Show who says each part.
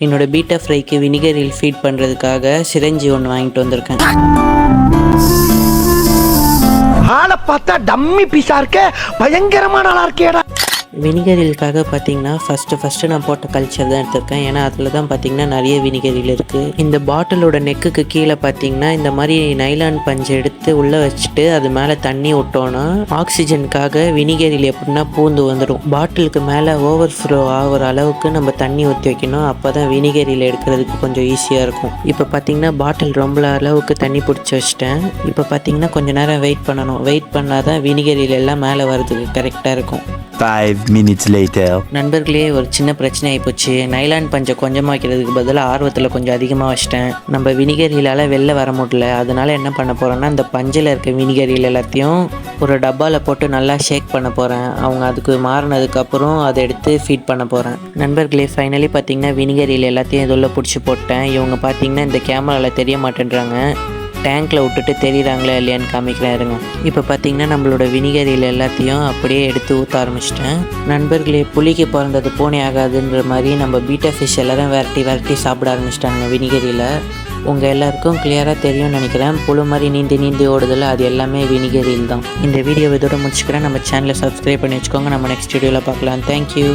Speaker 1: என்னோட beta ஃப்ரைக்கு வினிகரில் feet பண்ணுறதுக்காக syringe ஒன்று வாங்கிட்டு வந்திருக்கேன்.
Speaker 2: ஆளை பார்த்தா டம்மி பீஸா இருக்க பயங்கரமான ஆளா இருக்கேடா.
Speaker 1: வினிகரிலுக்காக பார்த்தீங்கன்னா ஃபஸ்ட்டு ஃபஸ்ட்டு நான் போட்ட கல்ச்சர் தான் எடுத்திருக்கேன். ஏன்னா அதில் தான் பார்த்தீங்கன்னா நிறைய வினிகரில் இருக்குது இந்த பாட்டிலோட நெக்குக்கு கீழே பார்த்தீங்கன்னா இந்த மாதிரி நைலான் பஞ்சு எடுத்து உள்ளே வச்சுட்டு அது மேலே தண்ணி விட்டோன்னா ஆக்சிஜனுக்காக வினிகரில் எப்படின்னா பூந்து வந்துடும் பாட்டிலுக்கு மேலே ஓவர் ஃப்ளோ ஆகிற அளவுக்கு நம்ம தண்ணி ஊற்றி வைக்கணும். அப்போ தான் வினிகரில் எடுக்கிறதுக்கு கொஞ்சம் ஈஸியாக இருக்கும். இப்போ பார்த்தீங்கன்னா பாட்டில் ரொம்ப அளவுக்கு தண்ணி பிடிச்சி வச்சிட்டேன். இப்போ பார்த்தீங்கன்னா கொஞ்ச நேரம் வெயிட் பண்ணணும். வெயிட் பண்ணால் தான் வினிகரில் எல்லாம் மேலே வரதுக்கு கரெக்டாக இருக்கும்.
Speaker 3: ஃபைவ் மினிட்ஸ் லேட்டர்
Speaker 1: நண்பர்களே ஒரு சின்ன பிரச்சனை ஆகிப்போச்சு நைலான் பஞ்சை கொஞ்சமாக வைக்கிறதுக்கு பதிலாக ஆர்வத்தில் கொஞ்சம் அதிகமாக வச்சிட்டேன். நம்ம வினிகரிலால் வெளில வர முடியல. அதனால என்ன பண்ண போகிறேன்னா இந்த பஞ்சில் இருக்க வினிகரியில் எல்லாத்தையும் ஒரு டப்பாவில் போட்டு நல்லா ஷேக் பண்ண போகிறேன் அவங்க அதுக்கு மாறினதுக்கப்புறம் அதை எடுத்து ஃபீட் பண்ண போகிறேன் நண்பர்களே ஃபைனலி பார்த்தீங்கன்னா வினிகரியில் எல்லாத்தையும் இதில் பிடிச்சி போட்டேன். இவங்க பார்த்தீங்கன்னா இந்த கேமராவில் தெரிய மாட்டேன்றாங்க. டேங்க்கில் விட்டுட்டு தெரியுறாங்களா இல்லையான்னு காமிக்கிறேன் இருங்க இப்போ பார்த்தீங்கன்னா நம்மளோட வினிகரியில் எல்லாத்தையும் அப்படியே எடுத்து ஊற்ற ஆரம்பிச்சிட்டேன். நண்பர்களே புளிக்கு பிறந்தது பூனை ஆகாதுன்ற மாதிரி நம்ம பீட்டா ஃபிஷ் எல்லாரும் விரட்டி விரட்டி சாப்பிட ஆரம்பிச்சிட்டாங்க வினிகரியில். உங்கள் எல்லாருக்கும் கிளியராக தெரியும்னு நினைக்கிறேன். புழு மாதிரி நீந்தி நீந்தி ஓடுதில்ல அது எல்லாமே வினிகரியில் தான் இந்த வீடியோ இதோட முடிச்சுக்கிறேன். நம்ம சேனலை சப்ஸ்கிரைப் பண்ணி வச்சுக்கோங்க. நம்ம நெக்ஸ்ட் வீடியோவில் பார்க்கலாம். தேங்க்யூ